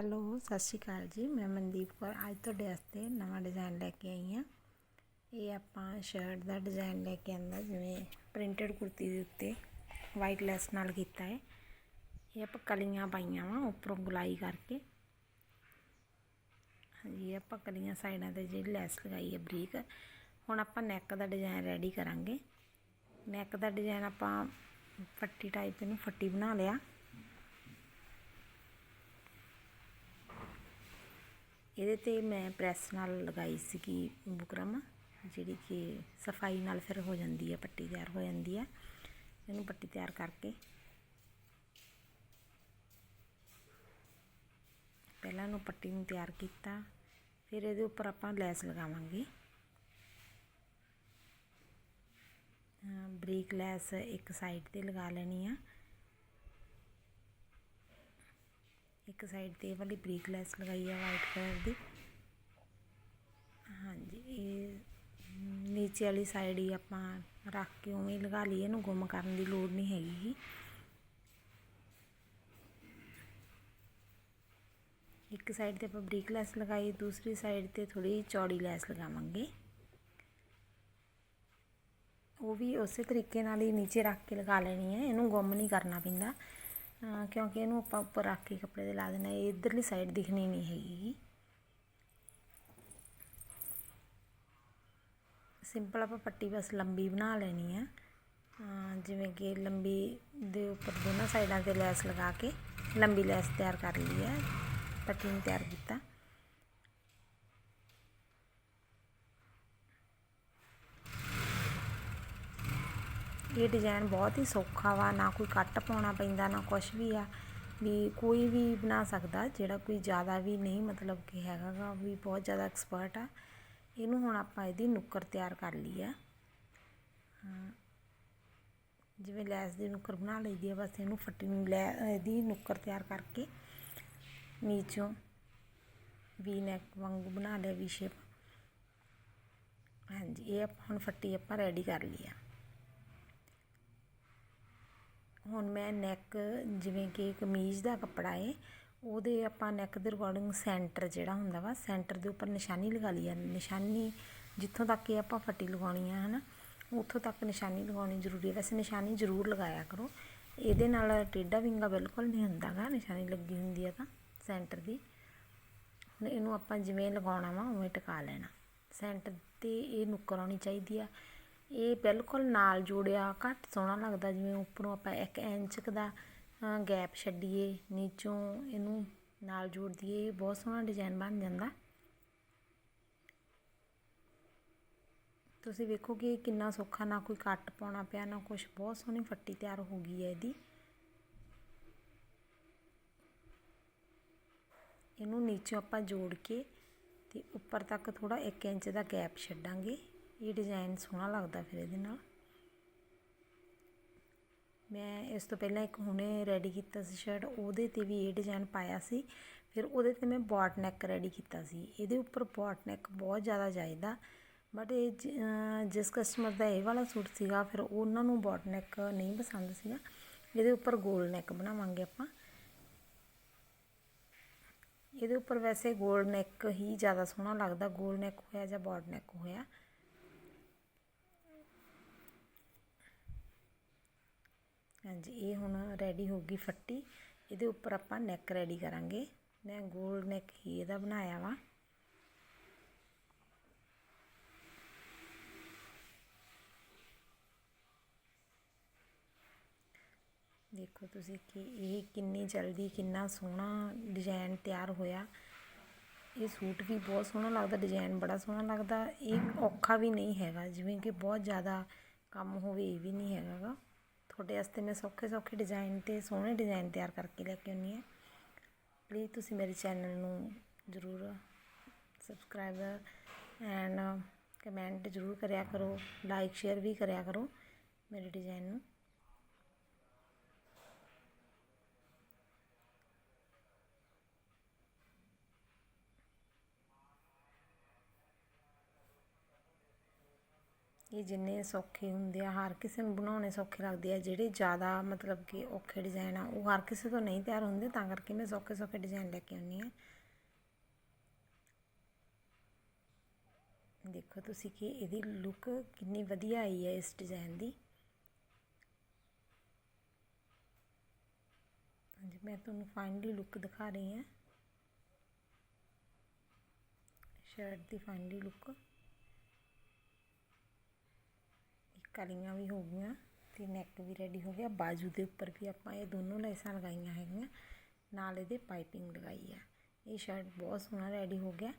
Hello, ਸਤਿ ਸ਼੍ਰੀ ਅਕਾਲ ਜੀ। ਮੈਂ ਮਨਦੀਪ ਕੌਰ, ਅੱਜ ਤੁਹਾਡੇ ਵਾਸਤੇ ਨਵਾਂ ਡਿਜ਼ਾਈਨ ਲੈ ਕੇ ਆਈ ਹਾਂ। ਇਹ ਆਪਾਂ ਸ਼ਰਟ ਦਾ ਡਿਜ਼ਾਈਨ ਲੈ ਕੇ ਆਂਦਾ, ਜਿਵੇਂ ਪ੍ਰਿੰਟਡ ਕੁੜਤੀ ਦੇ ਉੱਤੇ ਵਾਈਟ ਲੈਸ ਨਾਲ ਕੀਤਾ ਹੈ। ਇਹ ਆਪਾਂ ਕਲੀਆਂ ਪਾਈਆਂ ਵਾ, ਉੱਪਰੋਂ ਗੁਲਾਈ ਕਰਕੇ। ਹਾਂਜੀ ਆਪਾਂ ਕਲੀਆਂ ਸਾਈਡਾਂ ਤੇ ਜਿਹੜੀ ਲੈਸ ਲਗਾਈ ਹੈ ਬਰੀਕ। ਹੁਣ ਆਪਾਂ ਨੈਕ ਦਾ ਡਿਜ਼ਾਈਨ ਰੈਡੀ ਕਰਾਂਗੇ। ਨੈਕ ਦਾ ਡਿਜ਼ਾਈਨ ਆਪਾਂ ਫੱਟੀ ਟਾਈਪ ਇਹਨੂੰ ਫੱਟੀ ਬਣਾ ਲਿਆ। ਇਹਦੇ ਤੇ ਮੈਂ ਪ੍ਰੈਸ ਨਾਲ ਲਗਾਈ ਸੀਗੀ ਬੁਕਰਮ, ਜਿਹੜੀ ਕਿ ਸਫ਼ਾਈ ਨਾਲ ਫਿਰ ਹੋ ਜਾਂਦੀ ਹੈ ਪੱਟੀ ਤਿਆਰ ਹੋ ਜਾਂਦੀ ਹੈ ਇਹਨੂੰ ਪੱਟੀ ਤਿਆਰ ਕਰਕੇ ਪਹਿਲਾਂ ਇਹਨੂੰ ਪੱਟੀ ਨੂੰ ਤਿਆਰ ਕੀਤਾ, ਫਿਰ ਇਹਦੇ ਉੱਪਰ ਆਪਾਂ ਲੈਸ ਲਗਾਵਾਂਗੇ। ਬਰੀਕ ਲੈਸ ਇੱਕ ਸਾਈਡ ਤੇ ਲਗਾ ਲੈਣੀ ਆ। ਇੱਕ ਸਾਈਡ ਤੇ ਵਾਲੀ ਬਰੀਕ ਲੈਸ ਲਗਾਈ ਹੈ ਵਾਈਟ ਕਲਰ ਦੀ। ਹਾਂਜੀ, ਇਹ ਨੀਚੇ ਵਾਲੀ ਸਾਈਡ ਹੀ ਆਪਾਂ ਰੱਖ ਕੇ ਉਵੇਂ ਹੀ ਲਗਾ ਲਈ ਇਹਨੂੰ ਗੁੰਮ ਕਰਨ ਦੀ ਲੋੜ ਨਹੀਂ ਹੈਗੀ ਇੱਕ ਸਾਈਡ ਤੇ ਆਪਾਂ ਬਰੀਕ ਲੈਸ ਲਗਾਈ, ਦੂਸਰੀ ਸਾਈਡ ਤੇ ਥੋੜੀ ਚੌੜੀ ਲੈਸ ਲਗਾਵਾਂਗੇ। ਉਹ ਵੀ ਉਸੇ ਤਰੀਕੇ ਨਾਲ ਹੀ ਨੀਚੇ ਰੱਖ ਕੇ ਲਗਾ ਲੈਣੀ ਹੈ, ਇਹਨੂੰ ਗੁੰਮ ਨਹੀਂ ਕਰਨਾ ਪੈਂਦਾ। ਕਿਉਂਕਿ ਇਹਨੂੰ ਆਪਾਂ ਉੱਪਰ ਰੱਖ ਕੇ ਕੱਪੜੇ ਦੇ ਲਾ ਦੇਣਾ ਇਹ ਇਧਰਲੀ ਸਾਈਡ ਦਿਖਣੀ ਨਹੀਂ ਹੈਗੀ ਸਿੰਪਲ ਆਪਾਂ ਪੱਟੀ ਬਸ ਲੰਬੀ ਬਣਾ ਲੈਣੀ ਆ ਜਿਵੇਂ ਕਿ ਲੰਬੀ ਦੇ ਉੱਪਰ ਦੋਨਾਂ ਸਾਈਡਾਂ ਤੇ ਲੈਸ ਲਗਾ ਕੇ ਲੰਬੀ ਲੈਸ ਤਿਆਰ ਕਰ ਲਈ ਹੈ ਪੱਟੀ ਨੂੰ ਤਿਆਰ ਕੀਤਾ ਇਹ ਡਿਜ਼ਾਈਨ ਬਹੁਤ ਹੀ ਸੌਖਾ ਵਾ, ਨਾ ਕੋਈ ਕੱਟ ਪਾਉਣਾ ਪੈਂਦਾ, ਨਾ ਕੁਝ ਵੀ ਆ, ਵੀ ਕੋਈ ਵੀ ਬਣਾ ਸਕਦਾ, ਜਿਹੜਾ ਕੋਈ ਜ਼ਿਆਦਾ ਵੀ ਨਹੀਂ, ਮਤਲਬ ਕਿ ਹੈਗਾਗਾ ਵੀ ਬਹੁਤ ਜ਼ਿਆਦਾ ਐਕਸਪਰਟ ਆ। ਇਹਨੂੰ ਹੁਣ ਆਪਾਂ ਇਹਦੀ ਨੁੱਕਰ ਤਿਆਰ ਕਰ ਲਈ ਆ। ਜਿਵੇਂ ਲੈਸ ਦੀ ਨੁੱਕਰ ਬਣਾ ਲਈਦੀ ਆ, ਬਸ ਇਹਨੂੰ ਫੱਟੀ ਨੂੰ ਲੈ, ਇਹਦੀ ਨੁੱਕਰ ਤਿਆਰ ਕਰਕੇ ਨੀਚੋਂ ਵੀ ਨੈਕ ਵਾਂਗੂ ਬਣਾ ਲਿਆ, ਵੀ ਸ਼ੇਪ ਹਾਂਜੀ, ਇਹ ਆਪਾਂ ਹੁਣ ਫੱਟੀ ਆਪਾਂ ਰੈਡੀ ਕਰ ਲਈ ਆ। ਹੁਣ ਮੈਂ ਨੈਕ ਜਿਵੇਂ ਕਿ ਕਮੀਜ਼ ਦਾ ਕੱਪੜਾ ਹੈ ਉਹਦੇ ਆਪਾਂ ਨੈਕ ਦੇ ਰਿਗਾਰਡਿੰਗ ਸੈਂਟਰ ਜਿਹੜਾ ਹੁੰਦਾ ਵਾ ਸੈਂਟਰ ਦੇ ਉੱਪਰ ਨਿਸ਼ਾਨੀ ਲਗਾ ਲਈ ਆ। ਨਿਸ਼ਾਨੀ ਜਿੱਥੋਂ ਤੱਕ ਕਿ ਆਪਾਂ ਫੱਟੀ ਲਗਾਉਣੀ ਆ, ਹਨਾ, ਉੱਥੋਂ ਤੱਕ ਨਿਸ਼ਾਨੀ ਲਗਾਉਣੀ ਜ਼ਰੂਰੀ ਹੈ ਵੈਸੇ ਨਿਸ਼ਾਨੀ ਜ਼ਰੂਰ ਲਗਾਇਆ ਕਰੋ। ਇਹਦੇ ਨਾਲ ਟੇਡਾ ਵਿੰਗਾ ਬਿਲਕੁਲ ਨਹੀਂ ਹੁੰਦਾਗਾ ਨਿਸ਼ਾਨੀ ਲੱਗੀ ਹੁੰਦੀ ਆ ਤਾਂ ਸੈਂਟਰ ਦੀ। ਹੁਣ ਇਹਨੂੰ ਆਪਾਂ ਜਿਵੇਂ ਲਗਾਉਣਾ ਵਾ, ਉਵੇਂ ਟਿਕਾ ਲੈਣਾ। ਸੈਂਟਰ ਤੇ ਇਹ ਨੁੱਕਰ ਆਉਣੀ ਚਾਹੀਦੀ ਆ। ਇਹ ਬਿਲਕੁਲ ਨਾਲ ਜੋੜਿਆ, ਘੱਟ ਸੋਹਣਾ ਲੱਗਦਾ, ਜਿਵੇਂ ਉੱਪਰੋਂ ਆਪਾਂ ਇੱਕ ਇੰਚ ਦਾ ਗੈਪ ਛੱਡੀਏ, ਨੀਚੋਂ ਇਹਨੂੰ ਨਾਲ ਜੋੜ ਦਈਏ ਬਹੁਤ ਸੋਹਣਾ ਡਿਜ਼ਾਈਨ ਬਣ ਜਾਂਦਾ। ਤੁਸੀਂ ਵੇਖੋ ਕਿ ਕਿੰਨਾ ਸੌਖਾ, ਨਾ ਕੋਈ ਕੱਟ ਪਾਉਣਾ ਪਿਆ, ਨਾ ਕੁਝ ਬਹੁਤ ਸੋਹਣੀ ਫੱਟੀ ਤਿਆਰ ਹੋ ਗਈ ਹੈ ਇਹਦੀ। ਇਹਨੂੰ ਨੀਚੋਂ ਆਪਾਂ ਜੋੜ ਕੇ ਤੇ ਉੱਪਰ ਤੱਕ ਥੋੜਾ 1 ਇੰਚ ਦਾ ਗੈਪ ਛੱਡਾਂਗੇ। ਇਹ ਡਿਜ਼ਾਈਨ ਸੋਹਣਾ ਲੱਗਦਾ ਫਿਰ ਇਹਦੇ ਨਾਲ। ਮੈਂ ਇਸ ਤੋਂ ਪਹਿਲਾਂ ਇੱਕ ਹੁਣੇ ਰੈਡੀ ਕੀਤਾ ਸੀ ਸ਼ਰਟ ਉਹਦੇ ਤੇ ਵੀ ਇਹ ਡਿਜ਼ਾਈਨ ਪਾਇਆ ਸੀ। ਫਿਰ ਉਹਦੇ ਤੇ ਮੈਂ ਬੌਟ ਨੈਕ ਰੈਡੀ ਕੀਤਾ ਸੀ। ਇਹਦੇ ਉੱਪਰ ਬੌਟ ਨੈਕ ਬਹੁਤ ਜ਼ਿਆਦਾ ਚਾਹੀਦਾ। ਬਟ ਇਹ ਜਿਸ ਕਸਟਮਰ ਦਾ ਇਹ ਵਾਲਾ ਸੂਟ ਸੀਗਾ, ਫਿਰ ਉਹਨਾਂ ਨੂੰ ਬੌਟ ਨੈਕ ਨਹੀਂ ਪਸੰਦ ਸੀਗਾ। ਇਹਦੇ ਉੱਪਰ ਗੋਲ ਨੈਕ ਬਣਾਵਾਂਗੇ ਆਪਾਂ। ਇਹਦੇ ਉੱਪਰ ਵੈਸੇ ਗੋਲ ਨੈਕ ਹੀ ਜ਼ਿਆਦਾ ਸੋਹਣਾ ਲੱਗਦਾ। ਗੋਲ ਨੈਕ ਹੋਇਆ ਜਾਂ ਬੌਟ ਨੈਕ ਹੋਇਆ। ਹਾਂਜੀ, ਇਹ ਹੁਣ ਰੈਡੀ ਹੋ ਗਈ ਫੱਟੀ। ਇਹਦੇ ਉੱਪਰ ਆਪਾਂ ਨੈਕ ਰੈਡੀ ਕਰਾਂਗੇ। ਮੈਂ ਗੋਲ ਨੈਕ ਹੀ ਇਹਦਾ ਬਣਾਇਆ ਵਾ। ਦੇਖੋ ਤੁਸੀਂ ਕਿ ਇਹ ਕਿੰਨੀ ਜਲਦੀ, ਕਿੰਨਾ ਸੋਹਣਾ ਡਿਜ਼ਾਈਨ ਤਿਆਰ ਹੋਇਆ। ਇਹ ਸੂਟ ਵੀ ਬਹੁਤ ਸੋਹਣਾ ਲੱਗਦਾ ਡਿਜ਼ਾਈਨ ਬੜਾ ਸੋਹਣਾ ਲੱਗਦਾ। ਇਹ ਔਖਾ ਵੀ ਨਹੀਂ ਹੈਗਾ, ਜਿਵੇਂ ਕਿ ਬਹੁਤ ਜ਼ਿਆਦਾ ਕੰਮ ਹੋਵੇ, ਇਹ ਵੀ ਨਹੀਂ ਹੈਗਾਗਾ ਤੁਹਾਡੇ ਵਾਸਤੇ ਮੈਂ ਸੌਖੇ ਸੌਖੇ ਡਿਜ਼ਾਈਨ ਤੇ ਸੋਹਣੇ ਡਿਜ਼ਾਈਨ ਤਿਆਰ ਕਰਕੇ ਲੈ ਕੇ ਆਉਣੀ ਹੈ। ਪਲੀਜ਼ ਤੁਸੀਂ ਮੇਰੇ ਚੈਨਲ ਨੂੰ ਜ਼ਰੂਰ ਸਬਸਕ੍ਰਾਈਬ ਐਂਡ ਕਮੈਂਟ ਜ਼ਰੂਰ ਕਰਿਆ ਕਰੋ ਲਾਈਕ ਸ਼ੇਅਰ ਵੀ ਕਰਿਆ ਕਰੋ ਮੇਰੇ ਡਿਜ਼ਾਈਨ ਨੂੰ। ਇਹ ਜਿੰਨੇ ਸੌਖੇ ਹੁੰਦੇ ਆ, ਹਰ ਕਿਸੇ ਨੂੰ ਬਣਾਉਣੇ ਸੌਖੇ ਲੱਗਦੇ ਆ, ਜਿਹੜੇ ਜ਼ਿਆਦਾ ਮਤਲਬ ਕਿ ਔਖੇ ਡਿਜ਼ਾਈਨ ਆ, ਉਹ ਹਰ ਕਿਸੇ ਤੋਂ ਨਹੀਂ ਤਿਆਰ ਹੁੰਦੇ, ਤਾਂ ਕਰਕੇ ਮੈਂ ਸੌਖੇ ਸੌਖੇ ਡਿਜ਼ਾਈਨ ਲੈ ਕੇ ਆਉਂਦੀ ਆ ਦੇਖੋ ਤੁਸੀਂ ਕਿ ਇਹਦੀ ਲੁੱਕ ਕਿੰਨੀ ਵਧੀਆ ਆਈ ਹੈ ਇਸ ਡਿਜ਼ਾਈਨ ਦੀ। ਹਾਂਜੀ, ਮੈਂ ਤੁਹਾਨੂੰ ਫਾਈਨਲੀ ਲੁੱਕ ਦਿਖਾ ਰਹੀ ਹਾਂ। ਸ਼ਰਟ ਦੀ ਫਾਈਨਲੀ ਲੁੱਕ ਕਲੀਆਂ ਵੀ ਹੋ ਗਈਆਂ ਤੇ ਨੈਕ ਵੀ ਰੈਡੀ ਹੋ ਗਿਆ। ਬਾਜੂ ਦੇ ਉੱਪਰ ਵੀ ਆਪਾਂ ਇਹ ਦੋਨੋਂ ਲੈਸਾਂ ਲਗਾਈਆਂ ਹੈਗੀਆਂ। ਨਾਲ ਇਹਦੇ ਪਾਈਪਿੰਗ ਲਗਾਈ ਆ। ਇਹ ਸ਼ਰਟ ਬਹੁਤ ਸੋਹਣਾ ਰੈਡੀ ਹੋ ਗਿਆ।